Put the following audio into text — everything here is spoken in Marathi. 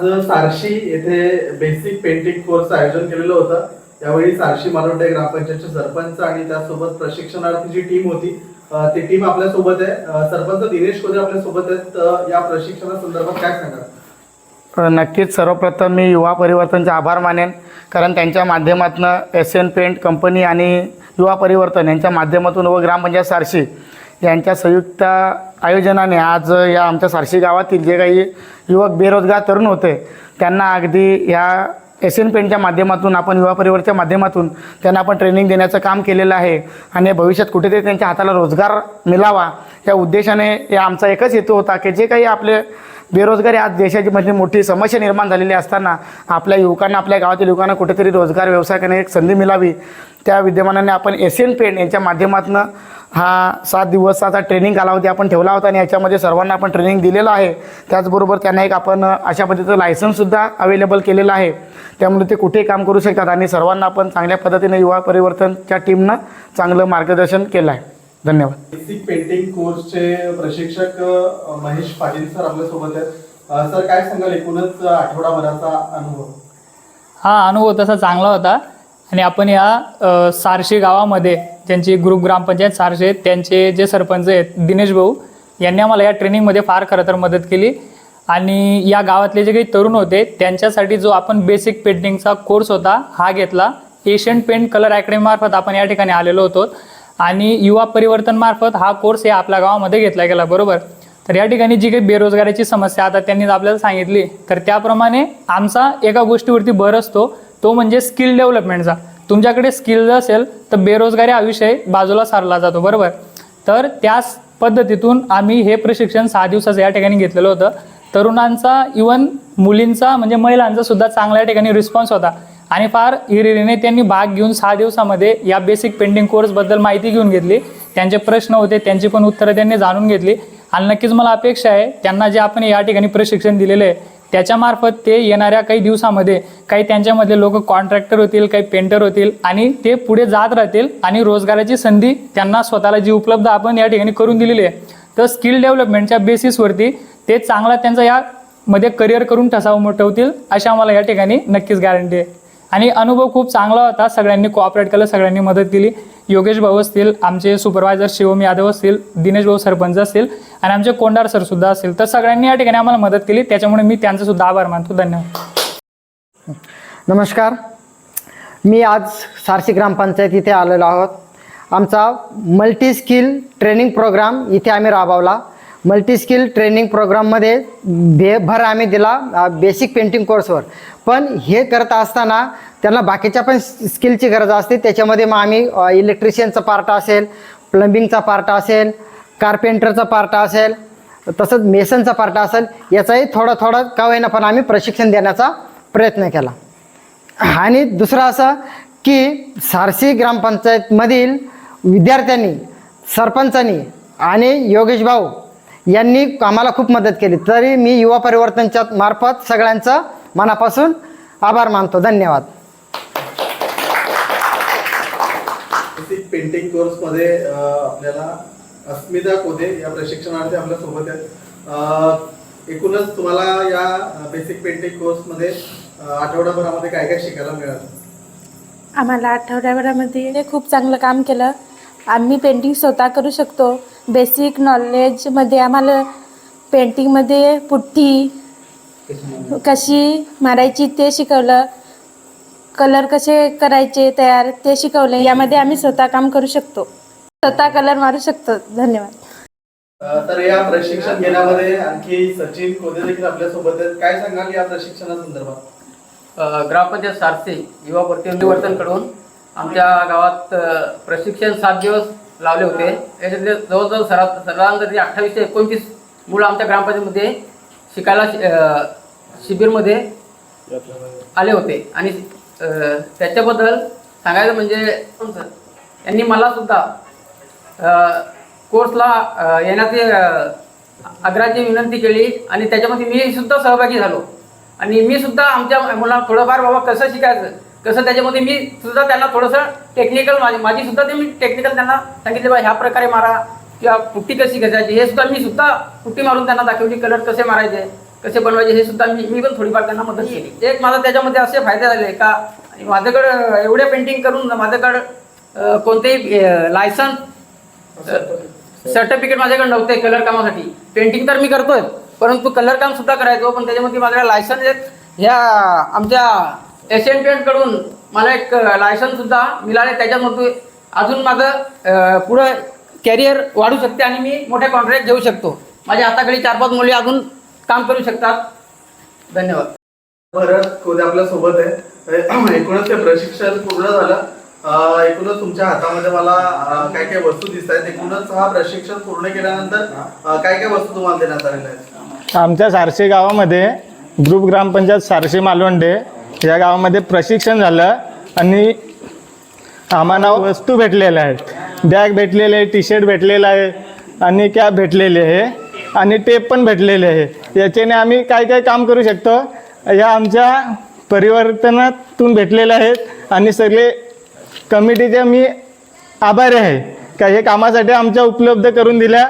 आज सारशी येथे बेसिक पेंटिंग कोर्स आयोजन केलेलं होतं. त्यावेळी सारशी मालोटे ग्रामपंचायतचे सरपंच आणि त्यासोबत प्रशिक्षणार्थी जी टीम होती ती टीम आपल्यासोबत आहे सरपंच दिनेश कोदे आपल्यासोबत आहेत. अ, या प्रशिक्षणासंदर्भात काय सांगाल? नक्कीच. सर्वप्रथम मी युवा परिवर्तनचे आभार मानेन. कारण त्यांच्या माध्यमातून एस एन पेंट कंपनी आणि युवा परिवर्तन यांच्या माध्यमातून व ग्रामपंचायत सारशी यांच्या संयुक्त आयोजनाने आज या आमच्या सारशी गावातील जे काही युवक बेरोजगार तरुण होते त्यांना अगदी या एस एन पेंटच्या माध्यमातून आपण युवा परिवारच्या माध्यमातून त्यांना आपण ट्रेनिंग देण्याचं काम केलेलं आहे आणि भविष्यात कुठेतरी त्यांच्या हाताला रोजगार मिळावा या उद्देशाने या आमचा एकच हेतू होता की जे काही आपले बेरोजगारी आज देशाची म्हणजे मोठी समस्या निर्माण झालेली असताना आपल्या युवकांना आपल्या गावातील युवकांना कुठेतरी रोजगार व्यवसाय करण्याची एक संधी मिळावी. त्या विद्यमानाने आपण एशियन पेंट यांच्या माध्यमातून हा सात दिवसाचा ट्रेनिंग कालावधी आपण ठेवला होता आणि याच्यामध्ये सर्वांना आपण ट्रेनिंग दिलेलं आहे. त्याचबरोबर त्यांना एक आपण अशा पद्धतीचं लायसन्ससुद्धा अवेलेबल केलेलं आहे. त्यामुळे ते कुठेही काम करू शकतात आणि सर्वांना आपण चांगल्या पद्धतीने युवा परिवर्तनच्या टीमनं चांगलं मार्गदर्शन केलं आहे. धन्यवाद. बेसिक पेंटिंग कोर्सचे प्रशिक्षक महेश पाटील सर आपल्यासोबत आहेत सर काय सांगाल? एकूणच आठवडाभराचा अनुभव. हा अनुभव तसा चांगला होता. आणि आपण या सारशी गावामध्ये ज्यांची ग्रुप ग्रामपंचायत सारशी आहेत त्यांचे जे सरपंच आहेत दिनेश भाऊ यांनी आम्हाला या ट्रेनिंगमध्ये फार खरं तर मदत केली. आणि या गावातले जे काही तरुण होते त्यांच्यासाठी जो आपण बेसिक पेंटिंगचा कोर्स होता हा घेतला. एशियन पेंट कलर अकॅडमीमार्फत आपण या ठिकाणी आलेलो होतो. आणि युवा परिवर्तन मार्फत हा कोर्स हे आपल्या गावामध्ये घेतला गेला बरोबर? तर या ठिकाणी जी काही बेरोजगारीची समस्या आता त्यांनी आपल्याला सांगितली तर त्याप्रमाणे आमचा एका गोष्टीवरती भर असतो तो म्हणजे स्किल डेव्हलपमेंटचा तुमच्याकडे स्किल असेल तर बेरोजगारी हा विषय बाजूला सारला जातो बरोबर? तर त्याच पद्धतीतून आम्ही हे प्रशिक्षण सहा दिवसाचं या ठिकाणी घेतलेलं होतं. तरुणांचा इवन मुलींचा म्हणजे महिलांचा सुद्धा चांगल्या ठिकाणी रिस्पॉन्स होता. आणि फार हिरिरीने त्यांनी भाग घेऊन सहा दिवसामध्ये या बेसिक पेंटिंग कोर्सबद्दल माहिती घेऊन घेतली. त्यांचे प्रश्न होते त्यांची पण उत्तरं त्यांनी जाणून घेतली. आणि नक्कीच मला अपेक्षा आहे त्यांना जे आपण या ठिकाणी प्रशिक्षण दिलेलं आहे त्याच्यामार्फत ते येणाऱ्या काही दिवसामध्ये काही त्यांच्यामधले लोक कॉन्ट्रॅक्टर होतील काही पेंटर होतील आणि ते पुढे जात राहतील आणि रोजगाराची संधी त्यांना स्वतःला जी उपलब्ध आपण या ठिकाणी करून दिलेली आहे तर स्किल डेव्हलपमेंटच्या बेसिसवरती ते चांगला त्यांचा यामध्ये करिअर करून ठसा उमटवतील अशा आम्हाला या ठिकाणी नक्कीच गॅरंटी आहे. आणि अनुभव खूप चांगला होता. सगळ्यांनी कोऑपरेट केलं सगळ्यांनी मदत केली. योगेश भाऊ असतील आमचे सुपरवायझर शिवम यादव असतील दिनेश भाऊ सरपंच असतील आणि आमचे कोंडार सर सुद्धा असतील. तर सगळ्यांनी या ठिकाणी आम्हाला मदत केली. त्याच्यामुळे मी त्यांचा सुद्धा आभार मानतो. धन्यवाद. नमस्कार. मी आज सारशी ग्रामपंचायत इथे आलेलो आहोत. आमचा मल्टी स्किल ट्रेनिंग प्रोग्राम इथे आम्ही राबवला. मल्टी स्किल ट्रेनिंग प्रोग्राममध्ये भे भर आम्ही दिला बेसिक पेंटिंग कोर्सवर पण हे करत असताना त्यांना बाकीच्या पण स्किलची गरज असते. त्याच्यामध्ये मग आम्ही इलेक्ट्रिशियनचा पार्ट असेल प्लंबिंगचा पार्ट असेल कार्पेंटरचा पार्ट असेल तसंच मेसनचा पार्ट असेल याचाही थोडं थोडं का होईना पण आम्ही प्रशिक्षण देण्याचा प्रयत्न केला. आणि दुसरं असं की सारसी ग्रामपंचायतमधील विद्यार्थ्यांनी सरपंचांनी आणि योगेश भाऊ यांनी आम्हाला खूप मदत केली. तरी मी युवा परिवर्तनच्या मार्फत सगळ्यांचं मनापासून आभार मानतो. धन्यवाद. बेसिक पेंटिंग कोर्समध्ये आपल्याला अस्मिता कोदे या प्रशिक्षणार्थी आपल्यासोबत आहेत. एकूणच तुम्हाला या बेसिक पेंटिंग कोर्समध्ये अ, आठवडाभरामध्ये काय काय शिकायला मिळालं? आम्हाला आठवड्याभरामध्ये खूप चांगलं काम केलं. आम्ही पेंटिंग स्वतः करू शकतो. बेसिक नॉलेजमध्ये आम्हाला पेंटिंगमध्ये पुठ्ठी कशी मारायची ते शिकवलं. कलर कसे करायचे तयार ते शिकवले. यामध्ये आम्ही स्वतः काम करू शकतो. स्वतः कलर मारू शकतो. धन्यवाद. तर या प्रशिक्षण घेण्यामध्ये आणखी सचिन कोदे देखील आपल्यासोबत आहेत. काय सांगाल या प्रशिक्षणासंदर्भात? अ, ग्रामपंचायत सारसे युवा परिवर्तनकडून आमच्या गावात प्रशिक्षण सात दिवस लावले होते. याच्यातले जवळजवळ सरा सर्वांगती अठ्ठावीस ते एकोणतीस मुलं आमच्या ग्रामपंचायतमध्ये शिकायला शि- शिबिरमध्ये आले होते. आणि त्याच्याबद्दल सांगायचं म्हणजे यांनी मला सुद्धा कोर्सला येण्याची आग्रहाची विनंती केली आणि त्याच्यामध्ये मी सुद्धा सहभागी झालो. आणि मी सुद्धा आमच्या मुलांना थोडंफार बाबा कसं शिकायचं कसं त्याच्यामध्ये मी सुद्धा त्यांना थोडंसं टेक्निकल माझी माझी सुद्धा ते मी टेक्निकल त्यांना सांगितले बा ह्या प्रकारे मारा किंवा पुट्टी कशी घ्यायची हे सुद्धा मी सुद्धा पुट्टी मारून त्यांना दाखवली कलर कसे मारायचे कसे बनवायचे हे सुद्धा मी मी पण थोडीफार त्यांना मदत केली. एक माझा त्याच्यामध्ये असे फायदे झाले का माझ्याकडं एवढे पेंटिंग करून माझ्याकडं कोणतेही लायसन्स सर्टिफिकेट माझ्याकडे नव्हते कलर कामासाठी. पेंटिंग तर मी करतोय परंतु कलर काम सुद्धा करायचो पण त्याच्यामध्ये माझ्याकडे लायसन्स एक ह्या आमच्या एशियन पेंटकडून मला एक लायसन्स सुद्धा मिळाले. त्याच्यामध्ये अजून माझं पुढं कॅरियर वाढू शकते आणि मी मोठे कॉन्ट्रॅक्ट घेऊ शकतो. माझ्या हाताखाली चार पाच मुली अजून काम करू शकतात. धन्यवाद. भरत खोदे आपल्यासोबत आहे. एकूणच ते प्रशिक्षण पूर्ण झालं. एकूणच तुमच्या हातामध्ये मला अं, काय काय वस्तू दिसत आहेत. एकूणच हा प्रशिक्षण पूर्ण केल्यानंतर काय काय वस्तू तुम्हाला देण्यात आलेल्या आहेत? आमच्या सारशी गावामध्ये ग्रुप ग्रामपंचायत सारशी मालवंडे या गावामध्ये प्रशिक्षण झालं आणि आम्हाला वस्तू भेटलेल्या आहेत. बॅग भेटलेले आहे टी शर्ट भेटलेलं आहे आणि कॅप भेटलेली आहे आणि टेप पण भेटलेले आहे. याच्याने आम्ही काय काय काम करू शकतो? या आमच्या परिवर्तनातून भेटलेल्या आहेत आणि सगळे कमिटीचे मी आभारी आहे. का हे कामासाठी आमच्या उपलब्ध करून दिल्या.